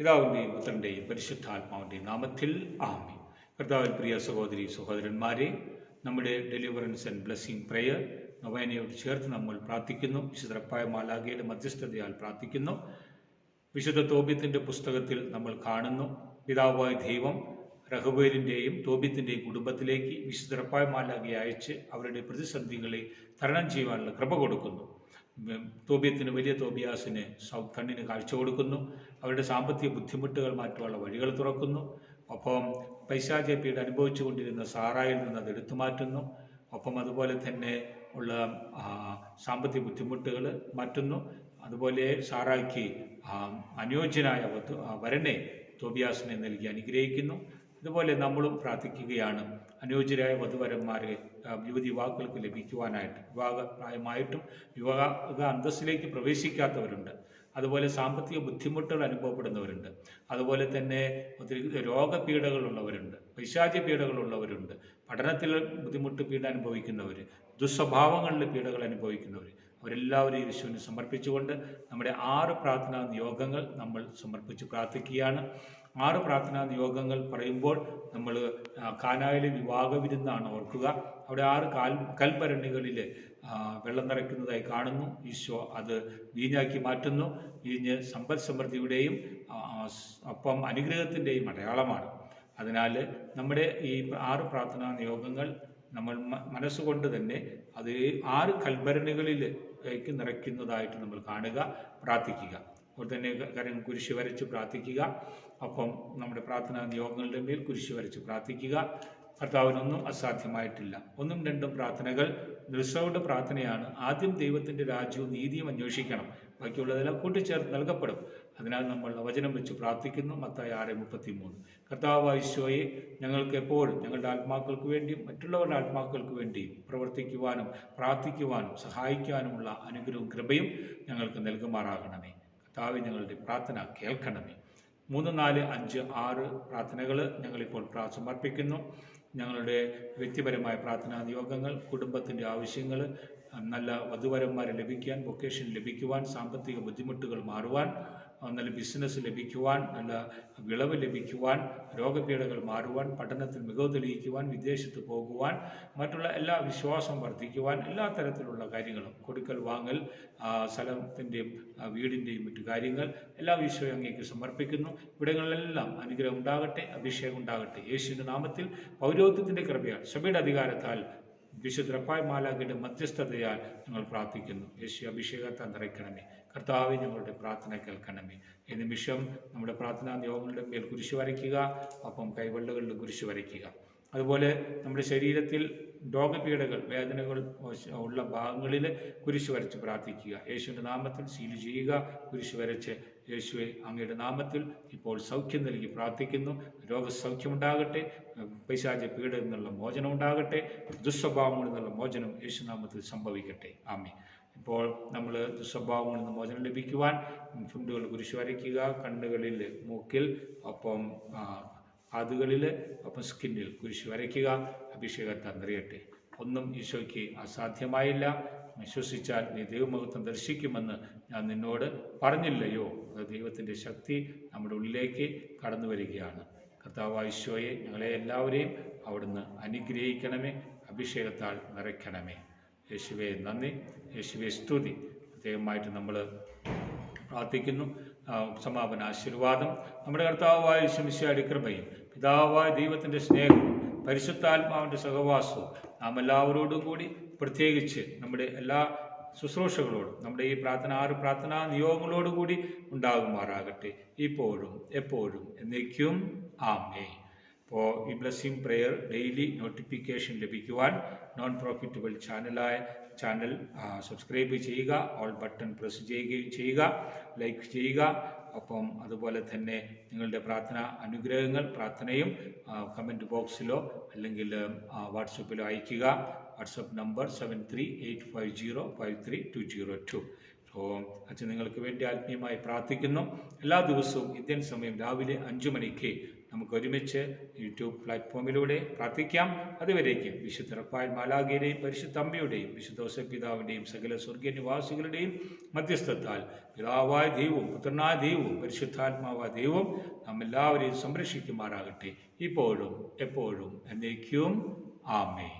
പിതാവിന്റെയും പുത്രന്റെയും പരിശുദ്ധാത്മാവിന്റെയും നാമത്തിൽ ആമി കർത്താവിൽ പ്രിയ സഹോദരി സഹോദരന്മാരെ നമ്മുടെ ഡെലിവറൻസ് ആൻഡ് ബ്ലെസ്സിങ് പ്രെയർ നൊവേനയോട് ചേർത്ത് നമ്മൾ പ്രാർത്ഥിക്കുന്നു. വിശുദ്ധപ്പായ മാലാഖയുടെ മധ്യസ്ഥതയാൽ പ്രാർത്ഥിക്കുന്നു. വിശുദ്ധ തോബ്യത്തിന്റെ പുസ്തകത്തിൽ നമ്മൾ കാണുന്നു. പിതാവായ ദൈവം റഹുബേലിന്റെയും തോബ്യത്തിന്റെയും കുടുംബത്തിലേക്ക് വിശുദ്ധപ്പായ മാലാഖയെ അയച്ച് അവരുടെ പ്രതിസന്ധികളെ തരണം ചെയ്യുവാനുള്ള കൃപ കൊടുക്കുന്നു. തോബ്യത്തിന് വലിയ തോബിയാസിന് സൗത്ത് കണ്ണിന് കാഴ്ച കൊടുക്കുന്നു. അവരുടെ സാമ്പത്തിക ബുദ്ധിമുട്ടുകൾ മാറ്റുവാനുള്ള വഴികൾ തുറക്കുന്നു. ഒപ്പം പൈശാചിക പീഡ അനുഭവിച്ചു കൊണ്ടിരുന്ന സാറായിൽ നിന്ന് അത് എടുത്തു മാറ്റുന്നു. ഒപ്പം അതുപോലെ തന്നെ ഉള്ള സാമ്പത്തിക ബുദ്ധിമുട്ടുകൾ മാറ്റുന്നു. അതുപോലെ സാറായ്ക്ക് അനുയോജ്യനായ വരനെ തോബിയാസിനെ നൽകി അനുഗ്രഹിക്കുന്നു. ഇതുപോലെ നമ്മളും പ്രാർത്ഥിക്കുകയാണ്. അനുയോജ്യരായ വധുവരന്മാരെ യുവതി യുവാക്കൾക്ക് ലഭിക്കുവാനായിട്ട്. വിവാഹ പ്രായമായിട്ടും വിവാഹ അന്തസ്സിലേക്ക് പ്രവേശിക്കാത്തവരുണ്ട്. അതുപോലെ സാമ്പത്തിക ബുദ്ധിമുട്ടുകൾ അനുഭവപ്പെടുന്നവരുണ്ട്. അതുപോലെ തന്നെ ഒത്തിരി രോഗപീഠകളുള്ളവരുണ്ട്. പൈശാചി പീഡകളുള്ളവരുണ്ട് പഠനത്തിൽ ബുദ്ധിമുട്ട് പീഡ അനുഭവിക്കുന്നവർ ദുസ്വഭാവങ്ങളിൽ പീഡകൾ അനുഭവിക്കുന്നവർ അവരെല്ലാവരെയും യേശുവിന് സമർപ്പിച്ചുകൊണ്ട് നമ്മുടെ ആറ് പ്രാർത്ഥനാ നിയോഗങ്ങൾ നമ്മൾ സമർപ്പിച്ച് പ്രാർത്ഥിക്കുകയാണ്. ആറ് പ്രാർത്ഥനാ നിയോഗങ്ങൾ പറയുമ്പോൾ നമ്മൾ കാനായിലെ വിവാഹ വിരുന്നാണ് ഓർക്കുക. അവിടെ ആറ് കാൽ കൽഭരണികളിൽ വെള്ളം നിറയ്ക്കുന്നതായി കാണുന്നു. ഈശോ അത് വീഞ്ഞാക്കി മാറ്റുന്നു. വീഞ്ഞ് സമ്പൽ സമൃദ്ധിയുടെയും ഒപ്പം അനുഗ്രഹത്തിന്റെയും അടയാളമാണ്. അതിനാൽ നമ്മുടെ ഈ ആറ് പ്രാർത്ഥനാ നിയോഗങ്ങൾ നമ്മൾ മനസ്സുകൊണ്ട് തന്നെ അത് ആറ് കൽഭരണികളിലേക്ക് നിറയ്ക്കുന്നതായിട്ട് നമ്മൾ കാണുക പ്രാർത്ഥിക്കുക. അപ്പോൾ തന്നെ കരം കുരിശ് വരച്ച് പ്രാർത്ഥിക്കുക. അപ്പം നമ്മുടെ പ്രാർത്ഥനാ നിയോഗങ്ങളുടെ മേൽ കുരിശ് വരച്ച് പ്രാർത്ഥിക്കുക. കർത്താവിനൊന്നും അസാധ്യമായിട്ടില്ല. ഒന്നും രണ്ടും പ്രാർത്ഥനകൾ റിസർവ്ഡ് പ്രാർത്ഥനയാണ്. ആദ്യം ദൈവത്തിന്റെ രാജ്യവും നീതിയും അന്വേഷിക്കണം. ബാക്കിയുള്ളതെല്ലാം കൂട്ടിച്ചേർത്ത് നൽകപ്പെടും. അതിനാൽ നമ്മൾ വചനം വെച്ച് പ്രാർത്ഥിക്കുന്നു. മത്തായി ആറ് മുപ്പത്തി മൂന്ന് ഈശോയെ ഞങ്ങൾക്ക് എപ്പോഴും ഞങ്ങളുടെ ആത്മാക്കൾക്ക് വേണ്ടിയും മറ്റുള്ളവരുടെ ആത്മാക്കൾക്ക് വേണ്ടിയും പ്രവർത്തിക്കുവാനും പ്രാർത്ഥിക്കുവാനും സഹായിക്കുവാനുമുള്ള അനുഗ്രഹവും കൃപയും ഞങ്ങൾക്ക് നൽകുമാറാകണമേ. കർത്താവ് ഞങ്ങളുടെ പ്രാർത്ഥന കേൾക്കണമേ. മൂന്ന് നാല് അഞ്ച് ആറ് പ്രാർത്ഥനകൾ ഞങ്ങളിപ്പോൾ സമർപ്പിക്കുന്നു ഞങ്ങളുടെ വ്യക്തിപരമായ പ്രാർത്ഥനാ നിയോഗങ്ങൾ കുടുംബത്തിന്റെ ആവശ്യങ്ങൾ നല്ല വധുവരന്മാരെ ലഭിക്കാൻ വൊക്കേഷൻ ലഭിക്കുവാൻ സാമ്പത്തിക ബുദ്ധിമുട്ടുകൾ മാറുവാൻ നല്ല ബിസിനസ് ലഭിക്കുവാൻ നല്ല വിളവ് ലഭിക്കുവാൻ രോഗപീഠകൾ മാറുവാൻ പഠനത്തിൽ മികവ് തെളിയിക്കുവാൻ വിദേശത്ത് പോകുവാൻ മറ്റുള്ള എല്ലാ വിശ്വാസം വർദ്ധിക്കുവാൻ എല്ലാ തരത്തിലുള്ള കാര്യങ്ങളും കൊടുക്കൽ വാങ്ങൽ സ്ഥലത്തിന്റെയും വീടിന്റെയും മറ്റു കാര്യങ്ങൾ എല്ലാ വിശ്വയും അങ്ങേക്ക് സമർപ്പിക്കുന്നു. ഇവിടങ്ങളിലെല്ലാം അനുഗ്രഹം ഉണ്ടാകട്ടെ അഭിഷേകം ഉണ്ടാകട്ടെ. യേശുവിന്റെ നാമത്തിൽ പൗരോഹിത്യത്തിന്റെ കൃപയാൽ സഭയുടെ അധികാരത്താൽ വിശുദ്ധ മാലാഖയുടെ മധ്യസ്ഥതയാൽ ഞങ്ങൾ പ്രാർത്ഥിക്കുന്നു. യേശു അഭിഷേകത്തെ നിറയ്ക്കണമേ. കർത്താവെ ഞങ്ങളുടെ പ്രാർത്ഥന കേൾക്കണമേ. ഈ നിമിഷം നമ്മുടെ പ്രാർത്ഥനാ നിയോഗങ്ങളുടെ മേൽ കുരിശ് വരയ്ക്കുക ഒപ്പം കൈവെള്ളകളിൽ കുരിശ് വരയ്ക്കുക. അതുപോലെ നമ്മുടെ ശരീരത്തിൽ രോഗപീഠകൾ വേദനകൾ ഉള്ള ഭാഗങ്ങളിൽ കുരിശ് വരച്ച് പ്രാർത്ഥിക്കുക. യേശുവിന്റെ നാമത്തിൽ സീൽ ചെയ്യുക കുരിശ് വരച്ച് യേശുവെ അങ്ങയുടെ നാമത്തിൽ ഇപ്പോൾ സൗഖ്യം നൽകി പ്രാർത്ഥിക്കുന്നു. രോഗസൗഖ്യമുണ്ടാകട്ടെ പൈശാച പീഡ എന്നുള്ള മോചനം ഉണ്ടാകട്ടെ ദുസ്വഭാവങ്ങളിൽ നിന്നുള്ള മോചനം യേശുനാമത്തിൽ സംഭവിക്കട്ടെ. ആമേ ഇപ്പോൾ നമ്മൾ ദുസ്വഭാവങ്ങളിൽ നിന്ന് മോചനം ലഭിക്കുവാൻ ചുണ്ടുകൾ കുരിശ് വരയ്ക്കുക കണ്ണുകളിൽ മൂക്കിൽ ഒപ്പം ആ, കാതുകളിൽ ഒപ്പം സ്കിന്നിൽ കുരിശ് വരയ്ക്കുക അഭിഷേകത്തെ നിറയട്ടെ ഒന്നും ഈശോയ്ക്ക് അസാധ്യമായില്ല. വിശ്വസിച്ചാൽ നീ ദൈവമഹത്വം ദർശിക്കുമെന്ന് ഞാൻ നിന്നോട് പറഞ്ഞില്ലയോ? അത് ദൈവത്തിന്റെ ശക്തി നമ്മുടെ ഉള്ളിലേക്ക് കടന്നു വരികയാണ്. കർത്താവ് ഈശോയെ ഞങ്ങളെ എല്ലാവരെയും അവിടുന്ന് അനുഗ്രഹിക്കണമേ അഭിഷേകത്താൽ നിറയ്ക്കണമേ. യേശുവെ നന്ദി യേശുവെ സ്തുതി. പ്രത്യേകമായിട്ട് നമ്മൾ പ്രാർത്ഥിക്കുന്നു. സമാപന ആശീർവാദം. നമ്മുടെ കർത്താവായ ശമിശയുടെ കൃപയും പിതാവായ ദൈവത്തിന്റെ സ്നേഹവും പരിശുദ്ധാത്മാവിന്റെ സഹവാസവും നാം എല്ലാവരോടും കൂടി പ്രത്യേകിച്ച് നമ്മുടെ എല്ലാ ശുശ്രൂഷകളോടും നമ്മുടെ ഈ പ്രാർത്ഥന ആറ് പ്രാർത്ഥനാ നിയോഗങ്ങളോടുകൂടി ഉണ്ടാകുമാറാകട്ടെ. ഇപ്പോഴും എപ്പോഴും എന്നേക്കും. ആമേ അപ്പോൾ ഈ ബ്ലെസ്സിങ് പ്രെയർ ഡെയിലി നോട്ടിഫിക്കേഷൻ ലഭിക്കുവാൻ നോൺ പ്രോഫിറ്റബിൾ ചാനലായ ചാനൽ സബ്സ്ക്രൈബ് ചെയ്യുക ഓൾ ബട്ടൺ പ്രസ് ചെയ്യുകയും ചെയ്യുക ലൈക്ക് ചെയ്യുക. അപ്പം അതുപോലെ തന്നെ നിങ്ങളുടെ പ്രാർത്ഥന അനുഗ്രഹങ്ങൾ പ്രാർത്ഥനയും കമന്റ് ബോക്സിലോ അല്ലെങ്കിൽ വാട്സപ്പിലോ അയയ്ക്കുക. WhatsApp number seven three eight five zero five three two zero two so അച്ഛൻ നിങ്ങൾക്ക് വേണ്ടി ആത്മീയമായി പ്രാർത്ഥിക്കുന്നു. എല്ലാ ദിവസവും ഇന്ത്യൻ സമയം രാവിലെ അഞ്ചു മണിക്ക് നമുക്ക് ഒരുമിച്ച് യൂട്യൂബ് പ്ലാറ്റ്ഫോമിലൂടെ പ്രാർത്ഥിക്കാം. അതുവരേക്കും വിശുദ്ധ റഫായൽ മാലാഗിയുടെയും പരിശുദ്ധ അമ്മയുടെയും വിശുദ്ധ പിതാവിന്റെയും സകല സ്വർഗീയ നിവാസികളുടെയും മധ്യസ്ഥത്താൽ പിതാവായ ദൈവവും പുത്രനായ ദൈവവും പരിശുദ്ധാത്മാവായ ദൈവവും നമ്മെല്ലാവരെയും സംരക്ഷിക്കുമാറാകട്ടെ. ഇപ്പോഴും എപ്പോഴും എന്നേക്കും. ആമേ